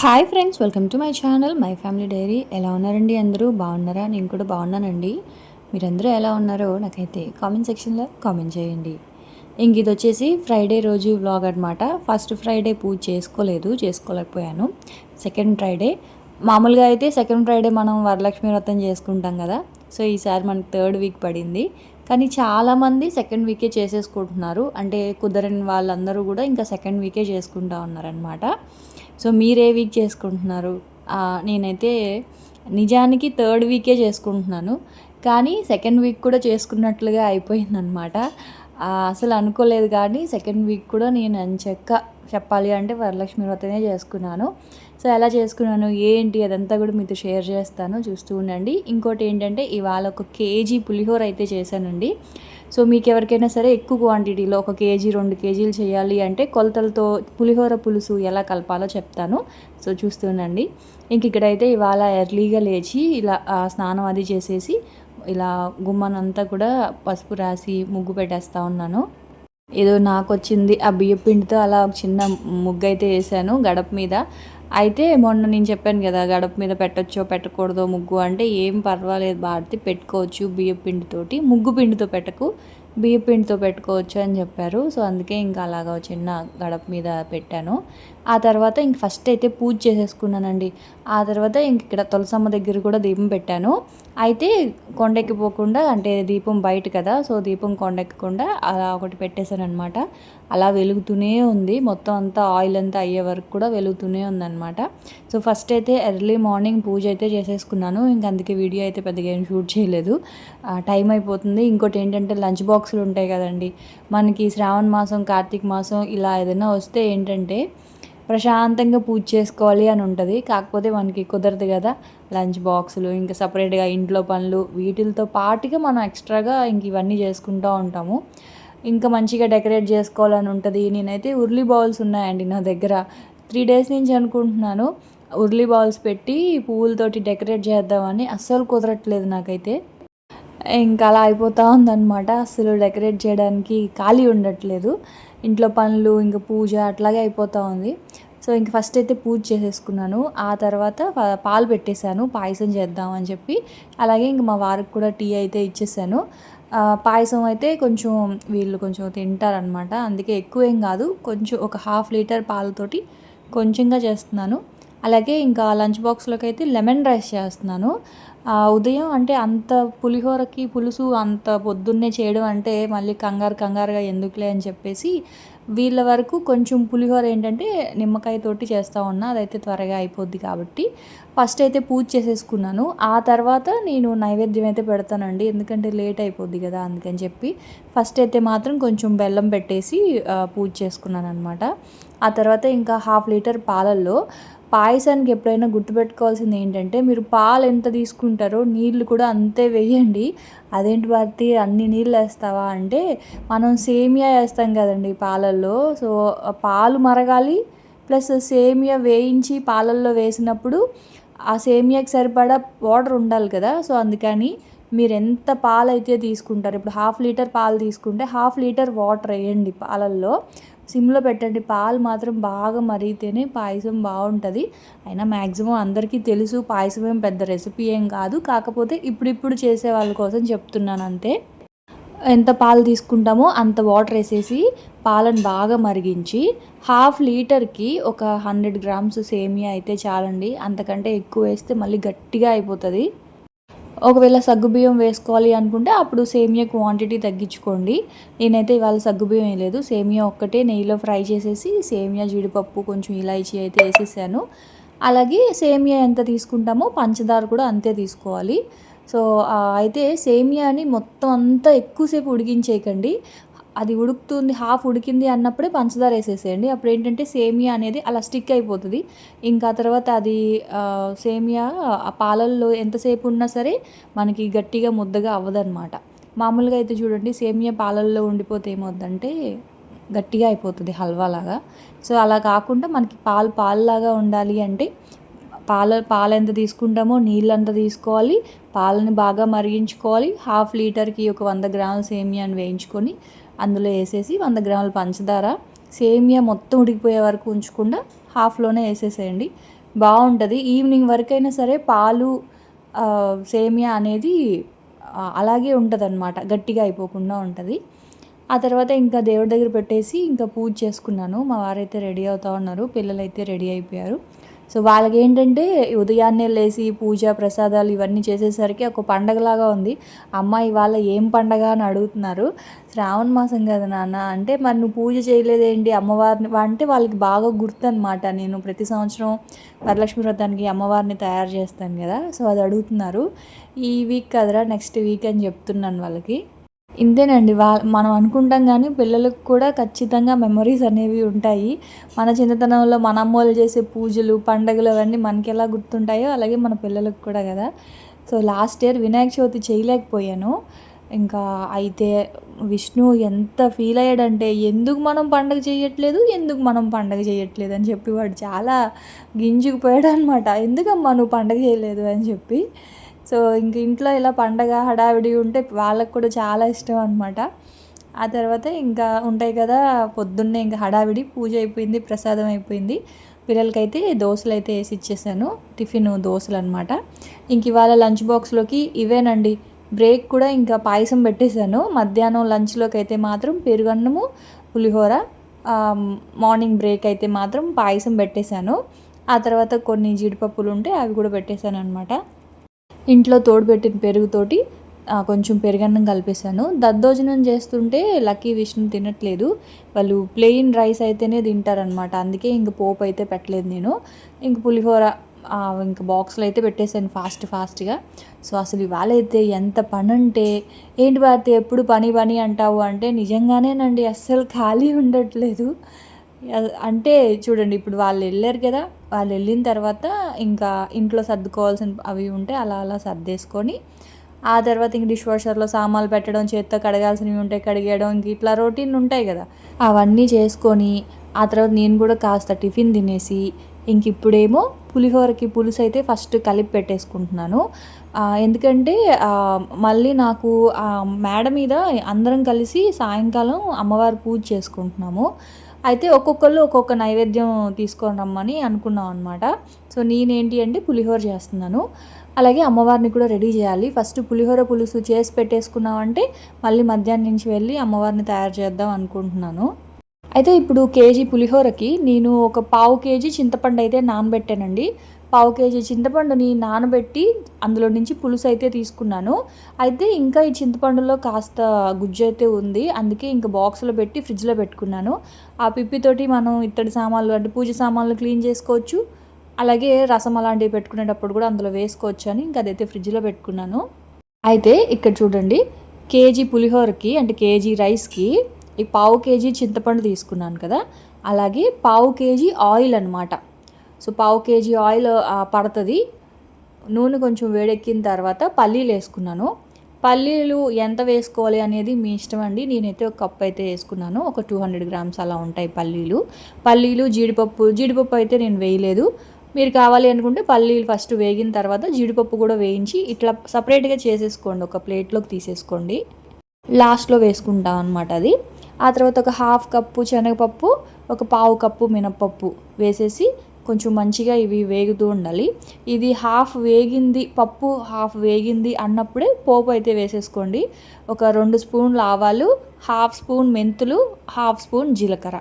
Hi friends welcome to my channel my family diary ఎలా ఉన్నారండి అందరూ? బాగున్నారా? నేను కూడా బాగున్నానండి. మీరందరూ ఎలా ఉన్నారో నాకైతే కామెంట్ సెక్షన్లో కామెంట్ చేయండి. ఇంక ఇది వచ్చేసి ఫ్రైడే రోజు వ్లాగ్ అనమాట ఫస్ట్ ఫ్రైడే పూజ చేసుకోలేదు చేసుకోలేకపోయాను. సెకండ్ ఫ్రైడే మామూలుగా అయితే సెకండ్ ఫ్రైడే మనం వరలక్ష్మి వ్రతం చేసుకుంటాం కదా. సో ఈసారి మనకి థర్డ్ వీక్ పడింది. కానీ చాలామంది సెకండ్ వీకే చేసేసుకుంటున్నారు. అంటే కుదరని వాళ్ళందరూ కూడా ఇంకా సెకండ్ వీకే చేసుకుంటా ఉన్నారనమాట సో మీరే వీక్ చేసుకుంటున్నారు. నేనైతే నిజానికి థర్డ్ వీకే చేసుకుంటున్నాను. కానీ సెకండ్ వీక్ కూడా చేసుకున్నట్లుగా అయిపోయిందనమాట అసలు అనుకోలేదు కానీ సెకండ్ వీక్ కూడా నేను అంచెక్క చెప్పాలి అంటే వరలక్ష్మి వ్రతమే చేసుకున్నాను. సో ఎలా చేసుకున్నాను ఏంటి అదంతా కూడా మీతో షేర్ చేస్తాను. చూస్తూ ఉండండి. ఇంకోటి ఏంటంటే ఇవాళ ఒక కేజీ పులిహోర అయితే చేశానండి. సో మీకు ఎవరికైనా సరే ఎక్కువ క్వాంటిటీలో ఒక కేజీ రెండు కేజీలు చేయాలి అంటే కొలతలతో పులిహోర పులుసు ఎలా కలపాలో చెప్తాను. సో చూస్తుండండి. ఇంక ఇక్కడైతే ఇవాళ ఎర్లీగా లేచి ఇలా స్నానం అది చేసేసి ఇలా గుమ్మనంతా కూడా పసుపు రాసి ముగ్గు పెట్టేస్తా ఉన్నాను. ఏదో నాకు వచ్చింది ఆ బియ్య పిండితో అలా ఒక చిన్న ముగ్గు అయితే వేసాను గడప మీద. అయితే మొన్న నేను చెప్పాను కదా గడప మీద పెట్టొచ్చో పెట్టకూడదో ముగ్గు అంటే ఏం పర్వాలేదు భారతి పెట్టుకోవచ్చు బియ్య పిండితోటి. ముగ్గు పిండితో పెట్టకు బియ్యపిండితో పెట్టుకోవచ్చు అని చెప్పారు. సో అందుకే ఇంకా అలాగా చిన్న గడప మీద పెట్టాను. ఆ తర్వాత ఇంక ఫస్ట్ అయితే పూజ చేసేసుకున్నానండి. ఆ తర్వాత ఇంక ఇక్కడ తులసమ్మ దగ్గర కూడా దీపం పెట్టాను. అయితే కొండెక్కిపోకుండా అంటే దీపం బయట కదా సో దీపం కొండెక్కకుండా అలా ఒకటి పెట్టేశాను అనమాట అలా వెలుగుతూనే ఉంది. మొత్తం అంతా ఆయిల్ అంతా అయ్యే వరకు కూడా వెలుగుతూనే ఉందన్నమాట. సో ఫస్ట్ అయితే ఎర్లీ మార్నింగ్ పూజ అయితే చేసేసుకున్నాను. ఇంక అందుకే వీడియో అయితే పెద్దగా ఏం షూట్ చేయలేదు. టైం అయిపోతుంది. ఇంకోటి ఏంటంటే లంచ్ బాక్సులు ఉంటాయి కదండి. మనకి శ్రావణ మాసం కార్తీక మాసం ఇలా ఏదైనా వస్తే ఏంటంటే ప్రశాంతంగా పూజ చేసుకోవాలి అని ఉంటుంది. కాకపోతే మనకి కుదరదు కదా. లంచ్ బాక్సులు ఇంకా సపరేట్గా ఇంట్లో పనులు వీటితో పాటుగా మనం ఎక్స్ట్రాగా ఇంక ఇవన్నీ చేసుకుంటూ ఉంటాము. ఇంకా మంచిగా డెకరేట్ చేసుకోవాలని ఉంటుంది. నేనైతే ఉర్లీ బౌల్స్ ఉన్నాయండి నా దగ్గర. త్రీ డేస్ నుంచి అనుకుంటున్నాను. ఉర్లీ బౌల్స్ పెట్టి పువ్వులతోటి డెకరేట్ చేద్దామని. అస్సలు కుదరట్లేదు నాకైతే. ఇంకా అలా అయిపోతూ ఉందన్నమాట. అసలు డెకరేట్ చేయడానికి ఖాళీ ఉండట్లేదు. ఇంట్లో పనులు ఇంకా పూజ అట్లాగే అయిపోతూ ఉంది. సో ఇంక ఫస్ట్ అయితే పూజ చేసేసుకున్నాను. ఆ తర్వాత పాలు పెట్టేశాను. పాయసం చేద్దాం అని చెప్పి. అలాగే ఇంక మా వారికి కూడా టీ అయితే ఇచ్చేసాను. పాయసం అయితే కొంచెం వీళ్ళు కొంచెం తింటారనమాట అందుకే ఎక్కువ ఏం కాదు. కొంచెం ఒక హాఫ్ లీటర్ పాలతోటి కొంచెంగా చేస్తున్నాను. అలాగే ఇంకా లంచ్ బాక్స్లోకి అయితే లెమన్ రైస్ చేస్తున్నాను. ఉదయం అంటే అంత పులిహోరకి పులుసు అంత పొద్దున్నే చేయడం అంటే మళ్ళీ కంగారు కంగారుగా ఎందుకులే అని చెప్పేసి వీళ్ళ వరకు కొంచెం పులిహోర ఏంటంటే నిమ్మకాయ తోటి చేస్తూ ఉన్నా అదైతే త్వరగా అయిపోద్ది కాబట్టి. ఫస్ట్ అయితే పూజ చేసేసుకున్నాను. ఆ తర్వాత నేను నైవేద్యం అయితే పెడతానండి. ఎందుకంటే లేట్ అయిపోద్ది కదా అందుకని చెప్పి. ఫస్ట్ అయితే మాత్రం కొంచెం బెల్లం పెట్టేసి పూజ చేసుకున్నాను అనమాట ఆ తర్వాత ఇంకా హాఫ్ లీటర్ పాలల్లో పాయసానికి ఎప్పుడైనా గుర్తుపెట్టుకోవాల్సింది ఏంటంటే మీరు పాలు ఎంత తీసుకుంటారో నీళ్ళు కూడా అంతే వేయండి. అదేంటి భారతి అన్ని నీళ్ళు వేస్తావా అంటే మనం సేమియా వేస్తాం కదండి పాలల్లో. సో పాలు మరగాలి ప్లస్ సేమియా వేయించి పాలల్లో వేసినప్పుడు ఆ సేమియాకి సరిపడా వాటర్ ఉండాలి కదా. సో అందుకని మీరు ఎంత పాలు అయితే తీసుకుంటారు ఇప్పుడు హాఫ్ లీటర్ పాలు తీసుకుంటే హాఫ్ లీటర్ వాటర్ వేయండి పాలల్లో. సిమ్లో పెట్టండి. పాలు మాత్రం బాగా మరిగితేనే పాయసం బాగుంటుంది. అయినా మ్యాక్సిమం అందరికీ తెలుసు పాయసం ఏం పెద్ద రెసిపీ ఏం కాదు. కాకపోతే ఇప్పుడిప్పుడు చేసే వాళ్ళ కోసం చెప్తున్నాను అంతే. ఎంత పాలు తీసుకుంటామో అంత వాటర్ వేసేసి పాలను బాగా మరిగించి హాఫ్ లీటర్కి ఒక హండ్రెడ్ గ్రామ్స్ సేమియా అయితే చాలండి. అంతకంటే ఎక్కువ వేస్తే మళ్ళీ గట్టిగా అయిపోతుంది. ఒకవేళ సగ్గుబియ్యం వేసుకోవాలి అనుకుంటే అప్పుడు సేమియా క్వాంటిటీ తగ్గించుకోండి. నేనైతే ఇవాళ సగ్గుబియ్యం వేయలేదు సేమియా ఒక్కటే నెయ్యిలో ఫ్రై చేసేసి సేమియా జీడిపప్పు కొంచెం ఇలాచీ అయితే వేసేసాను. అలాగే సేమియా ఎంత తీసుకుంటామో పంచదార కూడా అంతే తీసుకోవాలి. సో అయితే సేమియాని మొత్తం అంతా ఎక్కువసేపు ఉడికించేయకండి. అది ఉడుకుతుంది హాఫ్ ఉడికింది అన్నప్పుడే పంచదార వేసేసేయండి. అప్పుడు ఏంటంటే సేమియా అనేది అలా స్టిక్ అయిపోతుంది. ఇంకా తర్వాత అది సేమియా ఆ పాలల్లో ఎంతసేపు ఉన్నా సరే మనకి గట్టిగా ముద్దగా అవ్వదన్నమాట. మామూలుగా అయితే చూడండి సేమియా పాలల్లో ఉండిపోతే ఏమవుద్దంటే గట్టిగా అయిపోతుంది హల్వా లాగా సో అలా కాకుండా మనకి పాలు పాలులాగా ఉండాలి అంటే పాల పాలు ఎంత తీసుకుంటామో నీళ్ళు అంత తీసుకోవాలి. పాలని బాగా మరిగించుకోవాలి. హాఫ్ లీటర్కి ఒక వంద గ్రాముల సేమియాని వేయించుకొని అందులో వేసేసి వంద గ్రాముల పంచదార సేమియా మొత్తం ఉడికిపోయే వరకు ఉంచకుండా హాఫ్లోనే వేసేసేయండి. బాగుంటుంది. ఈవినింగ్ వరకైనా సరే పాలు సేమియా అనేది అలాగే ఉంటుంది అనమాట గట్టిగా అయిపోకుండా ఉంటుంది. ఆ తర్వాత ఇంకా దేవుడి దగ్గర పెట్టేసి ఇంకా పూజ చేసుకున్నాను. మా వారైతే రెడీ అవుతా ఉన్నారు. పిల్లలైతే రెడీ అయిపోయారు. సో వాళ్ళకి ఏంటంటే ఉదయాన్నే లేచి పూజ ప్రసాదాలు ఇవన్నీ చేసేసరికి ఒక పండగలాగా ఉంది. అమ్మ ఇవాళ ఏం పండగ అని అడుగుతున్నారు. శ్రావణ మాసం కదా నాన్న. అంటే మరి నువ్వు పూజ చేయలేదేంటి? అమ్మవారిని అంటే వాళ్ళకి బాగా గుర్తు అనమాట నేను ప్రతి సంవత్సరం వరలక్ష్మి వ్రతానికి అమ్మవారిని తయారు చేస్తాను కదా. సో అది అడుగుతున్నారు. ఈ వీక్ కదరా నెక్స్ట్ వీక్ అని చెప్తున్నాను వాళ్ళకి. ఇంతేనండి. వా మనం అనుకుంటాం కానీ పిల్లలకు కూడా ఖచ్చితంగా మెమరీస్ అనేవి ఉంటాయి. మన చిన్నతనంలో మన అమ్మోళ్ళు చేసే పూజలు పండగలు అవన్నీ మనకి ఎలా గుర్తుంటాయో అలాగే మన పిల్లలకు కూడా కదా. So last year Vinayaka Chavithi చేయలేకపోయాను. ఇంకా అయితే విష్ణు ఎంత ఫీల్ అయ్యాడంటే ఎందుకు మనం పండగ చేయట్లేదు? ఎందుకు మనం పండగ చేయట్లేదు? అని చెప్పి వాడు చాలా గింజుకుపోయాడు అనమాట ఎందుకమ్మా నువ్వు పండగ చేయలేదు? అని చెప్పి. సో ఇంక ఇంట్లో ఇలా పండగ హడావిడి ఉంటే వాళ్ళకు కూడా చాలా ఇష్టం అనమాట ఆ తర్వాత ఇంకా ఉంటాయి కదా పొద్దున్నే ఇంకా హడావిడి పూజ అయిపోయింది ప్రసాదం అయిపోయింది. పిల్లలకైతే దోశలు అయితే వేసి ఇచ్చేసాను టిఫిన్ దోశలు అనమాట ఇంక ఇవాళ లంచ్ బాక్స్లోకి ఇవేనండి. బ్రేక్ కూడా ఇంకా పాయసం పెట్టేశాను. మధ్యాహ్నం లంచ్లోకి అయితే మాత్రం పెరుగన్నము పులిహోర మార్నింగ్ బ్రేక్ అయితే మాత్రం పాయసం పెట్టేశాను. ఆ తర్వాత కొన్ని జీడిపప్పులు ఉంటే అవి కూడా పెట్టేశాను అనమాట ఇంట్లో తోడుపెట్టిన పెరుగుతోటి కొంచెం పెరుగన్నం కలిపేశాను. దద్దోజనం చేస్తుంటే లక్కీ విష్ణు తినట్లేదు. వాళ్ళు ప్లెయిన్ రైస్ అయితేనే తింటారనమాట అందుకే ఇంక పోపు అయితే పెట్టలేదు నేను. ఇంక పులిహోర ఇంక బాక్స్లో అయితే పెట్టేశాను ఫాస్ట్ ఫాస్ట్గా. సో అసలు ఇవాళ అయితే ఎంత పని అంటే ఏంటి భారతి ఎప్పుడు పని పని అంటావు అంటే నిజంగానేనండి అస్సలు ఖాళీ ఉండట్లేదు. అంటే చూడండి ఇప్పుడు వాళ్ళు వెళ్ళారు కదా వాళ్ళు వెళ్ళిన తర్వాత ఇంకా ఇంట్లో సర్దుకోవాల్సిన అవి ఉంటే అలా అలా సర్దేసుకొని ఆ తర్వాత ఇంక డిష్ వాషర్లో సామాన్లు పెట్టడం చేత్తో కడగాల్సినవి ఉంటే కడిగేయడం ఇంక ఇట్లా రొటీన్ ఉంటాయి కదా. అవన్నీ చేసుకొని ఆ తర్వాత నేను కూడా కాస్త టిఫిన్ తినేసి ఇంక ఇప్పుడేమో పులిహోరకి పులుసు అయితే ఫస్ట్ కలిపి పెట్టేసుకుంటున్నాను. ఎందుకంటే మళ్ళీ నాకు ఆ మేడ మీద అందరం కలిసి సాయంకాలం అమ్మవారి పూజ చేసుకుంటున్నాము. అయితే ఒక్కొక్కళ్ళు ఒక్కొక్క నైవేద్యం తీసుకొని రమ్మని అనుకున్నాం అనమాట సో నేనేంటి అంటే పులిహోర చేస్తున్నాను. అలాగే అమ్మవారిని కూడా రెడీ చేయాలి. ఫస్ట్ పులిహోర పులుసు చేసి పెట్టేసుకున్నామంటే మళ్ళీ మధ్యాహ్నం నుంచి వెళ్ళి అమ్మవారిని తయారు చేద్దాం అనుకుంటున్నాను. అయితే ఇప్పుడు కేజీ పులిహోరకి నేను ఒక పావు కేజీ చింతపండు అయితే నానబెట్టానండి. పావు కేజీ చింతపండుని నానబెట్టి అందులో నుంచి పులుసు అయితే తీసుకున్నాను. అయితే ఇంకా ఈ చింతపండులో కాస్త గుజ్జు అయితే ఉంది. అందుకే ఇంకా బాక్స్లో పెట్టి ఫ్రిడ్జ్లో పెట్టుకున్నాను. ఆ పిప్పితోటి మనం ఇత్తడి సామాన్లు అంటే పూజ సామాన్లు క్లీన్ చేసుకోవచ్చు. అలాగే రసం అలాంటివి పెట్టుకునేటప్పుడు కూడా అందులో వేసుకోవచ్చు అని ఇంకా అదైతే ఫ్రిడ్జ్లో పెట్టుకున్నాను. అయితే ఇక్కడ చూడండి కేజీ పులిహోరకి అంటే కేజీ రైస్కి ఈ పావు కేజీ చింతపండు తీసుకున్నాను కదా. అలాగే పావు కేజీ ఆయిల్ అనమాట సో పావు కేజీ ఆయిల్ పడుతుంది. నూనె కొంచెం వేడెక్కిన తర్వాత పల్లీలు వేసుకున్నాను. పల్లీలు ఎంత వేసుకోవాలి అనేది మీ ఇష్టం అండి. నేనైతే ఒక కప్ అయితే వేసుకున్నాను. ఒక టూ హండ్రెడ్ గ్రామ్స్ అలా ఉంటాయి పల్లీలు. పల్లీలు జీడిపప్పు జీడిపప్పు అయితే నేను వేయలేదు. మీరు కావాలి అనుకుంటే పల్లీలు ఫస్ట్ వేగిన తర్వాత జీడిపప్పు కూడా వేయించి ఇట్లా సపరేట్గా చేసేసుకోండి. ఒక ప్లేట్లోకి తీసేసుకోండి. లాస్ట్లో వేసుకుంటాం అనమాట అది. ఆ తర్వాత ఒక హాఫ్ కప్పు శనగపప్పు ఒక పావు కప్పు మినప్పప్పు వేసేసి కొంచెం మంచిగా ఇవి వేగుతూ ఉండాలి. ఇది హాఫ్ వేగింది పప్పు హాఫ్ వేగింది అన్నప్పుడే పోపు అయితే వేసేసుకోండి. ఒక రెండు స్పూన్లు ఆవాలు హాఫ్ స్పూన్ మెంతులు హాఫ్ స్పూన్ జీలకర్ర.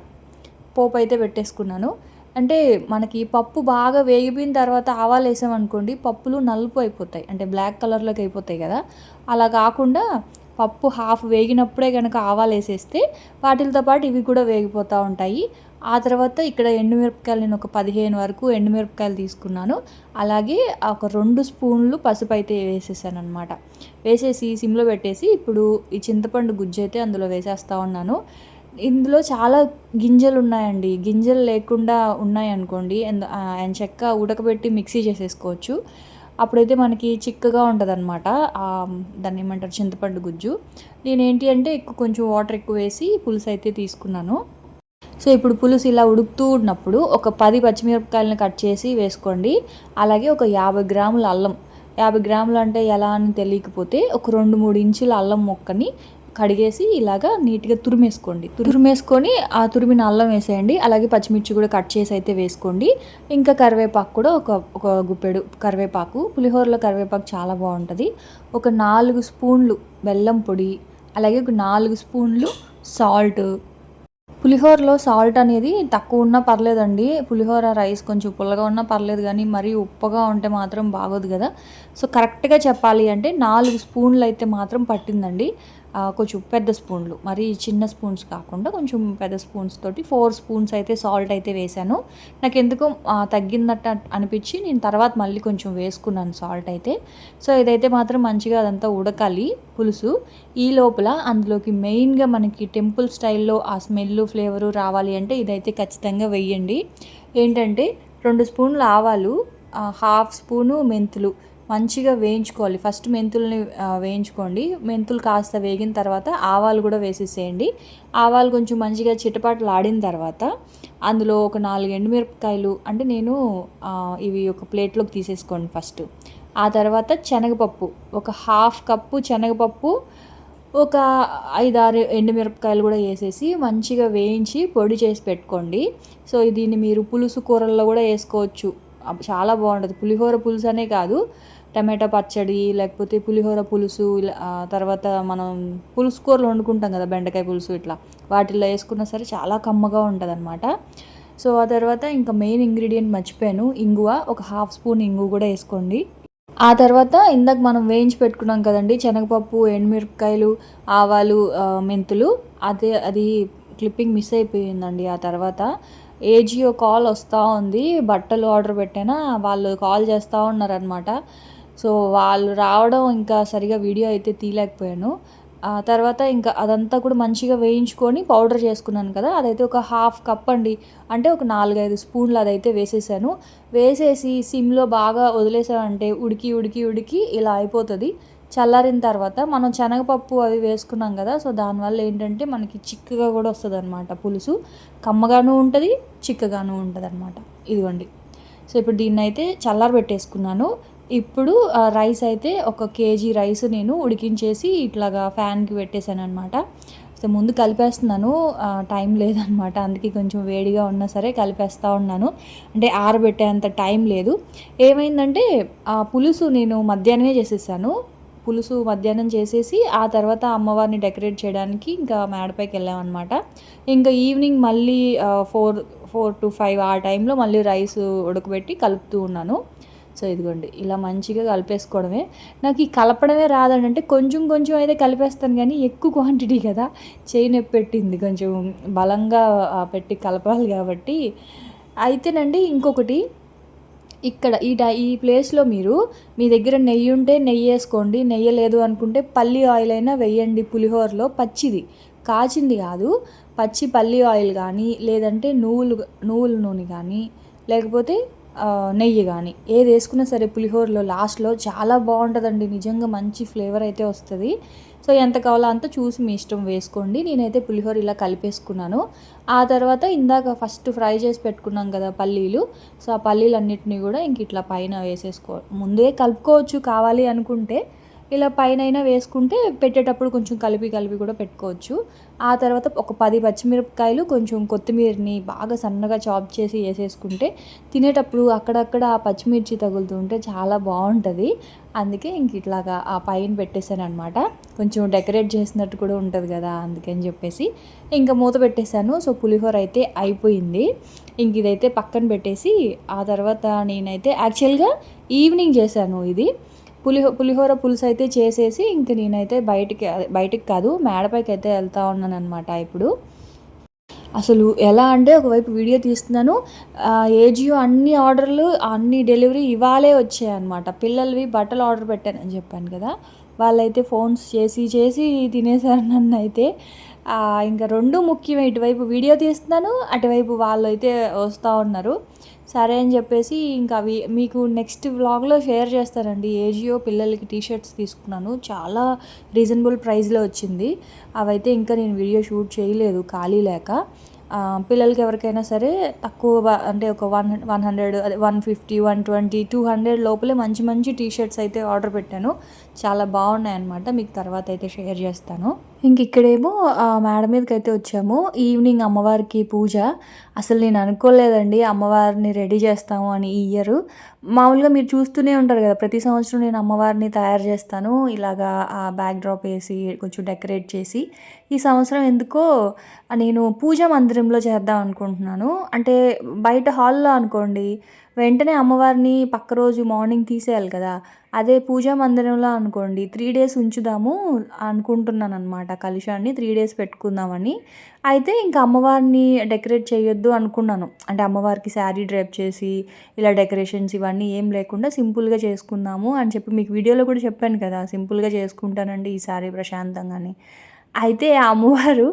పోపు అయితే పెట్టేసుకున్నాను. అంటే మనకి పప్పు బాగా వేగిపోయిన తర్వాత ఆవాలు వేసామనుకోండి పప్పులు నలుపు అయిపోతాయి. అంటే బ్లాక్ కలర్లోకి అయిపోతాయి కదా. అలా కాకుండా పప్పు హాఫ్ వేగినప్పుడే కనుక ఆవాలు వేసేస్తే వాటితో పాటు ఇవి కూడా వేగిపోతూ ఉంటాయి. ఆ తర్వాత ఇక్కడ ఎండుమిరపకాయలు నేను ఒక పదిహేను వరకు ఎండుమిరపకాయలు తీసుకున్నాను. అలాగే ఒక రెండు స్పూన్లు పసుపు అయితే వేసేసాను అనమాట వేసేసి సిమ్లో పెట్టేసి ఇప్పుడు ఈ చింతపండు గుజ్జు అయితే అందులో వేసేస్తూ ఉన్నాను. ఇందులో చాలా గింజలు ఉన్నాయండి. గింజలు లేకుండా ఉన్నాయనుకోండి ఎందు- ఆయన చెక్క ఉడకబెట్టి మిక్సీ చేసేసుకోవచ్చు. అప్పుడైతే మనకి చిక్కగా ఉంటుంది అనమాట దాన్ని ఏమంటారు? చింతపండు గుజ్జు. నేనేంటి అంటే ఎక్కువ కొంచెం వాటర్ ఎక్కువ వేసి పులుసు అయితే తీసుకున్నాను. సో ఇప్పుడు పులుసు ఇలా ఉడుకుతూ ఉన్నప్పుడు ఒక పది పచ్చిమిరపకాయలను కట్ చేసి వేసుకోండి. అలాగే ఒక యాభై గ్రాముల అల్లం. యాభై గ్రాములు అంటే ఎలా అని తెలియకపోతే ఒక రెండు మూడు ఇంచుల అల్లం మొక్కని కడిగేసి ఇలాగా నీట్గా తురిమేసుకోండి. తురిమేసుకొని ఆ తురిమిన అల్లం వేసేయండి. అలాగే పచ్చిమిర్చి కూడా కట్ చేసి అయితే వేసుకోండి. ఇంకా కరివేపాకు కూడా ఒక ఒక గుప్పెడు కరివేపాకు. పులిహోరలో కరివేపాకు చాలా బాగుంటుంది. ఒక నాలుగు స్పూన్లు బెల్లం పొడి అలాగే ఒక నాలుగు స్పూన్లు సాల్ట్ పులిహోరలో సాల్ట్ అనేది తక్కువ ఉన్నా పర్లేదండి. పులిహోర రైస్ కొంచెం పుల్లగా ఉన్నా పర్లేదు కానీ మరీ ఉప్పగా ఉంటే మాత్రం బాగోదు కదా. సో కరెక్ట్గా చెప్పాలి అంటే నాలుగు స్పూన్లు అయితే మాత్రం పట్టిందండి. కొంచెం పెద్ద స్పూన్లు మరి చిన్న స్పూన్స్ కాకుండా కొంచెం పెద్ద స్పూన్స్ తోటి ఫోర్ స్పూన్స్ అయితే సాల్ట్ అయితే వేశాను నాకు ఎందుకో తగ్గిందట అనిపించి నేను తర్వాత మళ్ళీ కొంచెం వేసుకున్నాను సాల్ట్ అయితే. సో ఇదైతే మాత్రం మంచిగా అదంతా ఉడకాలి పులుసు. ఈ లోపల అందులోకి మెయిన్గా మనకి టెంపుల్ స్టైల్లో ఆ స్మెల్ ఫ్లేవరు రావాలి అంటే ఇదైతే ఖచ్చితంగా వెయ్యండి. ఏంటంటే రెండు స్పూన్లు ఆవాలు హాఫ్ స్పూను మెంతులు. మంచిగా వేయించుకోవాలి. ఫస్ట్ మెంతుల్ని వేయించుకోండి. మెంతులు కాస్త వేగిన తర్వాత ఆవాలు కూడా వేసేసేయండి. ఆవాలు కొంచెం మంచిగా చిటపాట్లు ఆడిన తర్వాత అందులో ఒక నాలుగు ఎండుమిరపకాయలు అంటే నేను ఇవి ఒక ప్లేట్లోకి తీసేసుకోండి ఫస్ట్. ఆ తర్వాత శనగపప్పు. ఒక హాఫ్ కప్పు శనగపప్పు ఒక ఐదారు ఎండుమిరపకాయలు కూడా వేసేసి మంచిగా వేయించి పొడి చేసి పెట్టుకోండి. సో దీన్ని మీరు పులుసు కూరల్లో కూడా వేసుకోవచ్చు. చాలా బాగుంటుంది. పులిహోర పులుసు అనే కాదు. టమాటా పచ్చడి లేకపోతే పులిహోర పులుసు తర్వాత మనం పులుసు కూరలు వండుకుంటాం కదా బెండకాయ పులుసు ఇట్లా. వాటిల్లో వేసుకున్నా సరే చాలా కమ్మగా ఉంటుంది అనమాట సో ఆ తర్వాత ఇంకా మెయిన్ ఇంగ్రీడియంట్ మర్చిపోయాను. ఇంగువ ఒక హాఫ్ స్పూన్ ఇంగు కూడా వేసుకోండి. ఆ తర్వాత ఇందాక మనం వేయించి పెట్టుకున్నాం కదండి శనగపప్పు ఎండుమిరపకాయలు ఆవాలు మెంతులు. అదే అది క్లిప్పింగ్ మిస్ అయిపోయిందండి ఆ తర్వాత. ఏజియో కాల్ వస్తూ ఉంది బట్టలు ఆర్డర్ పెట్టినా వాళ్ళు కాల్ చేస్తూ ఉన్నారనమాట సో వాళ్ళు రావడం ఇంకా సరిగా వీడియో అయితే తీయలేకపోయాను. తర్వాత ఇంకా అదంతా కూడా మంచిగా వేయించుకొని పౌడర్ చేసుకున్నాను కదా అదైతే ఒక హాఫ్ కప్ అండి. అంటే ఒక నాలుగైదు స్పూన్లు అదైతే వేసేసాను. వేసేసి సిమ్లో బాగా వదిలేసామంటే ఉడికి ఉడికి ఉడికి ఇలా అయిపోతుంది. చల్లారిన తర్వాత మనం శనగపప్పు అవి వేసుకున్నాం కదా సో దానివల్ల ఏంటంటే మనకి చిక్కగా కూడా వస్తుంది అనమాట పులుసు. కమ్మగాను ఉంటుంది చిక్కగాను ఉంటుంది అనమాట ఇదిగోండి. సో ఇప్పుడు దీన్ని అయితే చల్లారి పెట్టేసుకున్నాను ఇప్పుడు రైస్ అయితే ఒక కేజీ రైస్ నేను ఉడికించేసి ఇట్లాగా ఫ్యాన్కి పెట్టేశాను అనమాట సో ముందు కలిపేస్తున్నాను. టైం లేదనమాట అందుకే కొంచెం వేడిగా ఉన్నా సరే కలిపేస్తూ ఉన్నాను. అంటే ఆరబెట్టేంత టైం లేదు. ఏమైందంటే ఆ పులుసు నేను మధ్యాహ్నమే చేసేసాను. పులుసు మధ్యాహ్నం చేసేసి ఆ తర్వాత అమ్మవారిని డెకరేట్ చేయడానికి ఇంకా మేడపైకి వెళ్ళామన్నమాట. ఇంకా ఈవినింగ్ మళ్ళీ ఫోర్ ఫోర్ టు ఫైవ్ ఆ టైంలో మళ్ళీ రైస్ ఉడకబెట్టి కలుపుతూ ఉన్నాను. సో ఇదిగోండి ఇలా మంచిగా కలిపేసుకోవడమే. నాకు ఈ కలపడమే రాదండి అంటే కొంచెం కొంచెం అయితే కలిపేస్తాను కానీ ఎక్కువ క్వాంటిటీ కదా. చేయి నొప్పి పెట్టింది కొంచెం బలంగా పెట్టి కలపాలి కాబట్టి. అయితేనండి ఇంకొకటి ఇక్కడ ఈ ఈ ప్లేస్లో మీరు మీ దగ్గర నెయ్యి ఉంటే నెయ్యి వేసుకోండి నెయ్యి లేదు అనుకుంటే పల్లి ఆయిల్ అయినా వేయండి పులిహోరలో పచ్చిది. కాచింది కాదు పచ్చి పల్లి ఆయిల్ కానీ లేదంటే నువ్వులు నువ్వుల నూనె కానీ లేకపోతే నెయ్యి కానీ ఏది వేసుకున్నా సరే పులిహోరలో లాస్ట్లో చాలా బాగుంటుందండి. నిజంగా మంచి ఫ్లేవర్ అయితే వస్తుంది. సో ఎంత కావాలో అంత చూసి మీ ఇష్టం వేసుకోండి. నేనైతే పులిహోర ఇలా కలిపేసుకున్నాను. ఆ తర్వాత ఇందాక ఫస్ట్ ఫ్రై చేసి పెట్టుకున్నాం కదా పల్లీలు. సో ఆ పల్లీలన్నిటిని కూడా ఇంక ఇట్లా పైన వేసేసుకో ముందే కలుపుకోవచ్చు కావాలి అనుకుంటే. ఇలా పైన వేసుకుంటే పెట్టేటప్పుడు కొంచెం కలిపి కలిపి కూడా పెట్టుకోవచ్చు. ఆ తర్వాత ఒక పది పచ్చిమిరపకాయలు కొంచెం కొత్తిమీరని బాగా సన్నగా చాప్ చేసి వేసేసుకుంటే తినేటప్పుడు అక్కడక్కడ ఆ పచ్చిమిర్చి తగులుతుంటే చాలా బాగుంటుంది. అందుకే ఇంక ఇట్లాగా ఆ పైన పెట్టేశాను అనమాట కొంచెం డెకరేట్ చేసినట్టు కూడా ఉంటుంది కదా అందుకని చెప్పేసి. ఇంకా మూత పెట్టేశాను. సో పులిహోర అయితే అయిపోయింది. ఇంక ఇదైతే పక్కన పెట్టేసి ఆ తర్వాత నేనైతే యాక్చువల్గా ఈవినింగ్ చేశాను ఇది. పులిహో పులిహోర పులుసు అయితే చేసేసి ఇంక నేనైతే బయటికి బయటికి కాదు మేడపైకి అయితే వెళ్తా ఉన్నాను అనమాట ఇప్పుడు. అసలు ఎలా అంటే ఒకవైపు వీడియో తీస్తున్నాను ఏజియో అన్ని ఆర్డర్లు అన్ని డెలివరీ ఇవాళే వచ్చాయి అనమాట పిల్లలవి బట్టలు ఆర్డర్ పెట్టానని చెప్పాను కదా వాళ్ళైతే ఫోన్స్ చేసి చేసి తినేసారు నన్ను అయితే ఇంకా రెండు ముఖ్యమే ఇటువైపు వీడియో తీస్తున్నాను అటువైపు వాళ్ళు అయితే వస్తూ ఉన్నారు. సరే అని చెప్పేసి ఇంకా అవి మీకు నెక్స్ట్ వ్లాగ్లో షేర్ చేస్తానండి ఏజియో పిల్లలకి టీషర్ట్స్ తీసుకున్నాను. చాలా రీజనబుల్ ప్రైస్లో వచ్చింది. అవైతే ఇంకా నేను వీడియో షూట్ చేయలేదు ఖాళీ లేక. పిల్లలకి ఎవరికైనా సరే తక్కువ అంటే ఒక వన్ వన్ హండ్రెడ్ అదే one fifty one twenty two hundred లోపలే మంచి మంచి టీషర్ట్స్ అయితే ఆర్డర్ పెట్టాను. చాలా బాగున్నాయి అనమాట మీకు తర్వాత అయితే షేర్ చేస్తాను. ఇంక ఇక్కడేమో మేడం మీదకి అయితే వచ్చాము. ఈవినింగ్ అమ్మవారికి పూజ. అసలు నేను అనుకోలేదండి అమ్మవారిని రెడీ చేస్తాము అని ఈ ఇయర్. మామూలుగా మీరు చూస్తూనే ఉంటారు కదా ప్రతి సంవత్సరం నేను అమ్మవారిని తయారు చేస్తాను. ఇలాగా ఆ బ్యాక్ డ్రాప్ వేసి కొంచెం డెకరేట్ చేసి ఈ సంవత్సరం ఎందుకో నేను పూజా మందిరంలో చేద్దాం అనుకుంటున్నాను. అంటే బయట హాల్లో అనుకోండి వెంటనే అమ్మవారిని పక్క రోజు మార్నింగ్ తీసేయాలి కదా. అదే పూజా మందిరంలో అనుకోండి త్రీ డేస్ ఉంచుదాము అనుకుంటున్నాను అనమాట కలుషాన్ని త్రీ డేస్ పెట్టుకుందామని. అయితే ఇంకా అమ్మవారిని డెకరేట్ చేయొద్దు అనుకున్నాను. అంటే అమ్మవారికి శారీ డ్రైప్ చేసి ఇలా డెకరేషన్స్ ఇవన్నీ ఏం లేకుండా సింపుల్గా చేసుకుందాము అని చెప్పి మీకు వీడియోలో కూడా చెప్పాను కదా. సింపుల్గా చేసుకుంటానండి ఈసారి ప్రశాంతంగానే. అయితే ఆ అమ్మవారు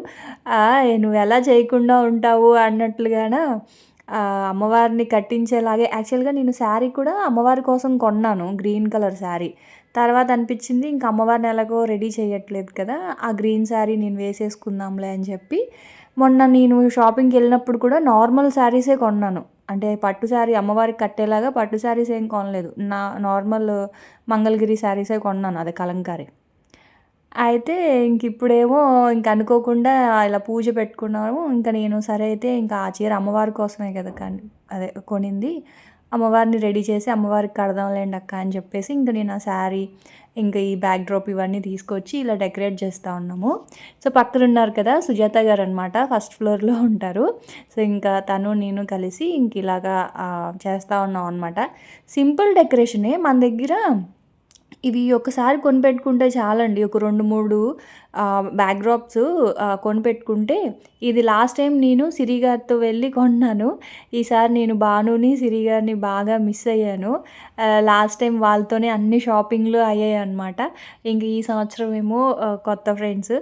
నువ్వు ఎలా చేయకుండా ఉంటావు? అన్నట్లుగాన అమ్మవారిని కట్టించేలాగే యాక్చువల్గా నేను శారీ కూడా అమ్మవారి కోసం కొన్నాను గ్రీన్ కలర్ శారీ. తర్వాత అనిపించింది ఇంకా అమ్మవారిని ఎలాగో రెడీ చేయట్లేదు కదా ఆ గ్రీన్ శారీ నేను వేసేసుకుందాంలే అని చెప్పి మొన్న నేను షాపింగ్కి వెళ్ళినప్పుడు కూడా నార్మల్ శారీసే కొన్నాను. అంటే పట్టు శారీ అమ్మవారికి కట్టేలాగా పట్టు శారీస్ ఏం కొనలేదు నా నార్మల్ మంగళగిరి శారీసే కొన్నాను అదే కలంకారీ. అయితే ఇంక ఇప్పుడేమో ఇంక అనుకోకుండా ఇలా పూజ పెట్టుకున్నాము. ఇంకా నేను సరే అయితే ఇంకా ఆ చీర అమ్మవారి కోసమే కదా కానీ అదే కొనింది. అమ్మవారిని రెడీ చేసి అమ్మవారికి కడదాంలేండి అక్క అని చెప్పేసి ఇంకా నేను ఆ శారీ ఇంకా ఈ బ్యాక్ డ్రాప్ ఇవన్నీ తీసుకొచ్చి ఇలా డెకరేట్ చేస్తూ ఉన్నాము. సో పక్కన ఉన్నారు కదా సుజాత గారు అనమాట ఫస్ట్ ఫ్లోర్లో ఉంటారు. సో ఇంకా తను నేను కలిసి ఇంక ఇలాగా చేస్తూ ఉన్నాం అనమాట సింపుల్ డెకరేషనే. మన దగ్గర ఇవి ఒకసారి కొనిపెట్టుకుంటే చాలండి. ఒక రెండు మూడు బ్యాక్ డ్రాప్స్ కొనిపెట్టుకుంటే ఇది లాస్ట్ టైం నేను సిరి గారితో వెళ్ళి కొన్నాను. ఈసారి నేను భానుని సిరి గారిని బాగా మిస్ అయ్యాను. లాస్ట్ టైం వాళ్ళతోనే అన్ని షాపింగ్లు అయ్యాయి అనమాట ఇంక ఈ సంవత్సరం ఏమో కొత్త ఫ్రెండ్స్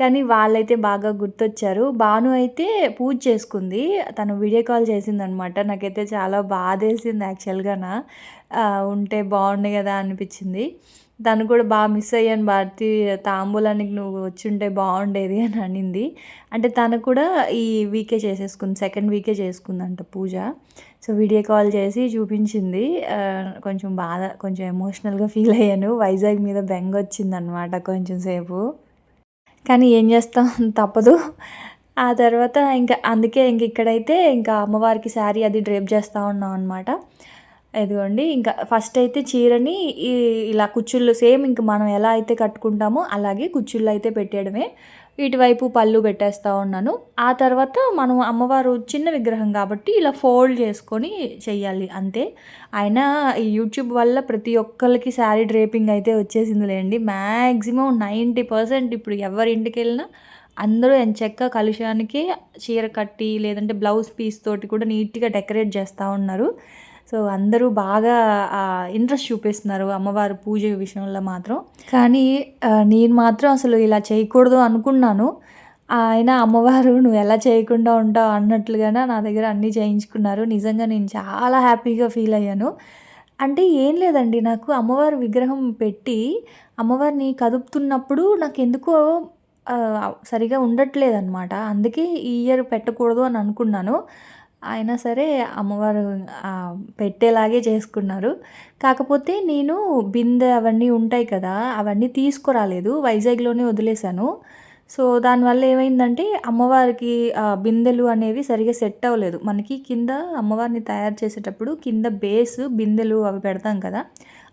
కానీ వాళ్ళైతే బాగా గుర్తొచ్చారు. భాను అయితే పూజ చేసుకుంది. తను వీడియో కాల్ చేసిందనమాట నాకైతే చాలా బాధేసింది యాక్చువల్గా ఉంటే బాగుండు కదా అనిపించింది. తను కూడా బాగా మిస్ అయ్యాను భారతి. తాంబూలానికి నువ్వు వచ్చుంటే బాగుండేది అని అనింది. అంటే తను కూడా ఈ వీకే చేసేసుకుంది సెకండ్ వీకే చేసుకుందంట పూజ. సో వీడియో కాల్ చేసి చూపించింది. కొంచెం బాధ కొంచెం ఎమోషనల్గా ఫీల్ అయ్యాను. వైజాగ్ మీద బెంగ వచ్చిందనమాట కొంచెం సేపు. కానీ ఏం చేస్తాం? తప్పదు. ఆ తర్వాత ఇంకా అందుకే ఇంక ఇక్కడైతే ఇంకా అమ్మవారికి శారీ అది డ్రేప్ చేస్తూ ఉన్నాం అనమాట ఇదిగోండి ఇంకా ఫస్ట్ అయితే చీరని ఇలా కుచ్చుళ్ళు సేమ్ ఇంక మనం ఎలా అయితే కట్టుకుంటామో అలాగే కుచ్చుళ్ళు అయితే పెట్టేయడమే. ఇటువైపు పళ్ళు పెట్టేస్తూ ఉన్నాను. ఆ తర్వాత మనం అమ్మవారు చిన్న విగ్రహం కాబట్టి ఇలా ఫోల్డ్ చేసుకొని చెయ్యాలి అంతే. అయినా ఈ యూట్యూబ్ వల్ల ప్రతి ఒక్కరికి శారీ డ్రేపింగ్ అయితే వచ్చేసిందిలేండి. మ్యాక్సిమం నైంటీ పర్సెంట్ ఇప్పుడు ఎవరి ఇంటికి వెళ్ళినా అందరూ ఎంచక్క కలుషానికి చీర కట్టి లేదంటే బ్లౌజ్ పీస్ తోటి కూడా నీట్గా డెకరేట్ చేస్తూ ఉన్నారు. సో అందరూ బాగా ఇంట్రెస్ట్ చూపిస్తున్నారు అమ్మవారి పూజ విషయంలో మాత్రం. కానీ నేను మాత్రం అసలు ఇలా చేయకూడదు అనుకున్నాను. ఆయన అమ్మవారు నువ్వు ఎలా చేయకుండా ఉంటావు? అన్నట్లుగానే నా దగ్గర అన్నీ చేయించుకున్నారు. నిజంగా నేను చాలా హ్యాపీగా ఫీల్ అయ్యాను. అంటే ఏం లేదండి నాకు అమ్మవారి విగ్రహం పెట్టి అమ్మవారిని కదుపుతున్నప్పుడు నాకు ఎందుకో సరిగా ఉండట్లేదనమాట అందుకే ఈ ఇయర్ పెట్టకూడదు అని అనుకున్నాను. అయినా సరే అమ్మవారు పెట్టేలాగే చేసుకున్నారు. కాకపోతే నేను బిందె అవన్నీ ఉంటాయి కదా అవన్నీ తీసుకురాలేదు. వైజాగ్లోనే వదిలేశాను. సో దానివల్ల ఏమైందంటే అమ్మవారికి బిందెలు అనేవి సరిగా సెట్ అవ్వలేదు. మనకి కింద అమ్మవారిని తయారు చేసేటప్పుడు కింద బేస్ బిందెలు అవి పెడతాం కదా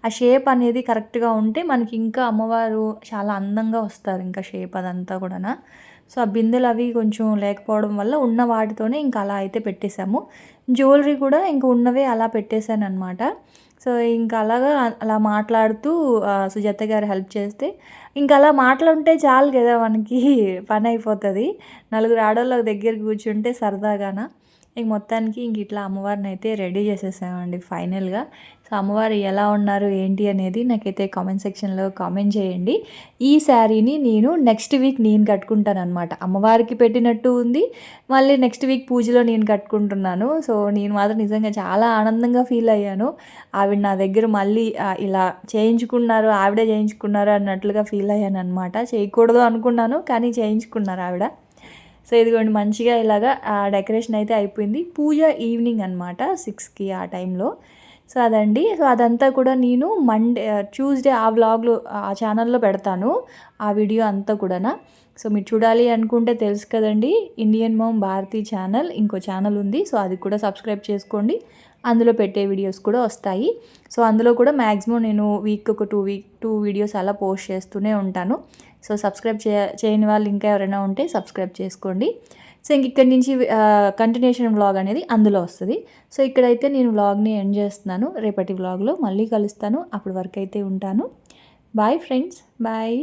ఆ షేప్ అనేది కరెక్ట్గా ఉంటే మనకి ఇంకా అమ్మవారు చాలా అందంగా వస్తారు. ఇంకా షేప్ అదంతా కూడా సో ఆ బిందెలు అవి కొంచెం లేకపోవడం వల్ల ఉన్న వాటితోనే ఇంకా అలా అయితే పెట్టేశాము. జ్యువెలరీ కూడా ఇంకా ఉన్నవే అలా పెట్టేశాను అనమాట సో ఇంకా అలాగా అలా మాట్లాడుతూ సుజాత గారు హెల్ప్ చేస్తే ఇంకా అలా మాట్లాడుంటే చాలు కదా మనకి పని అయిపోతుంది. నలుగురు ఆడవాళ్ళ దగ్గర కూర్చుంటే సరదాగాన? ఇక మొత్తానికి ఇంక ఇట్లా అమ్మవారిని అయితే రెడీ చేసేసామండి ఫైనల్గా. సో అమ్మవారు ఎలా ఉన్నారు ఏంటి అనేది నాకైతే కామెంట్ సెక్షన్లో కామెంట్ చేయండి. ఈ శారీని నేను నెక్స్ట్ వీక్ నేను కట్టుకుంటాను అనమాట అమ్మవారికి పెట్టినట్టు ఉంది మళ్ళీ నెక్స్ట్ వీక్ పూజలో నేను కట్టుకుంటున్నాను. సో నేను మాత్రం నిజంగా చాలా ఆనందంగా ఫీల్ అయ్యాను. ఆవిడ నా దగ్గర మళ్ళీ ఇలా చేయించుకున్నారు ఆవిడే చేయించుకున్నారు అన్నట్లుగా ఫీల్ అయ్యాను అనమాట చేయకూడదు అనుకున్నాను కానీ చేయించుకున్నారు ఆవిడ. సో ఇదిగోండి మంచిగా ఇలాగా డెకరేషన్ అయితే అయిపోయింది. పూజ ఈవినింగ్ అనమాట సిక్స్కి ఆ టైంలో. సో అదండి సో అదంతా కూడా నేను మండే ట్యూస్డే ఆ వ్లాగ్లో ఆ ఛానల్లో పెడతాను ఆ వీడియో అంతా కూడా సో మీరు చూడాలి అనుకుంటే తెలుసు కదండి ఇండియన్ మోమ్ భారతీ ఛానల్ ఇంకో ఛానల్ ఉంది. సో అది కూడా సబ్స్క్రైబ్ చేసుకోండి. అందులో పెట్టే వీడియోస్ కూడా వస్తాయి. సో అందులో కూడా మ్యాక్సిమం నేను వీక్ ఒక టూ వీక్ టూ వీడియోస్ అలా పోస్ట్ చేస్తూనే ఉంటాను. సో సబ్స్క్రైబ్ చే చేయని వాళ్ళు ఇంకా ఎవరైనా ఉంటే సబ్స్క్రైబ్ చేసుకోండి. సో ఇంక ఇక్కడి నుంచి కంటిన్యూషన్ వ్లాగ్ అనేది అందులో వస్తుంది. సో ఇక్కడైతే నేను వ్లాగ్ని ఎండ్ చేస్తున్నాను. రేపటి వ్లాగ్లో మళ్ళీ కలుస్తాను. అప్పటి వరకు అయితే ఉంటాను. Bye friends bye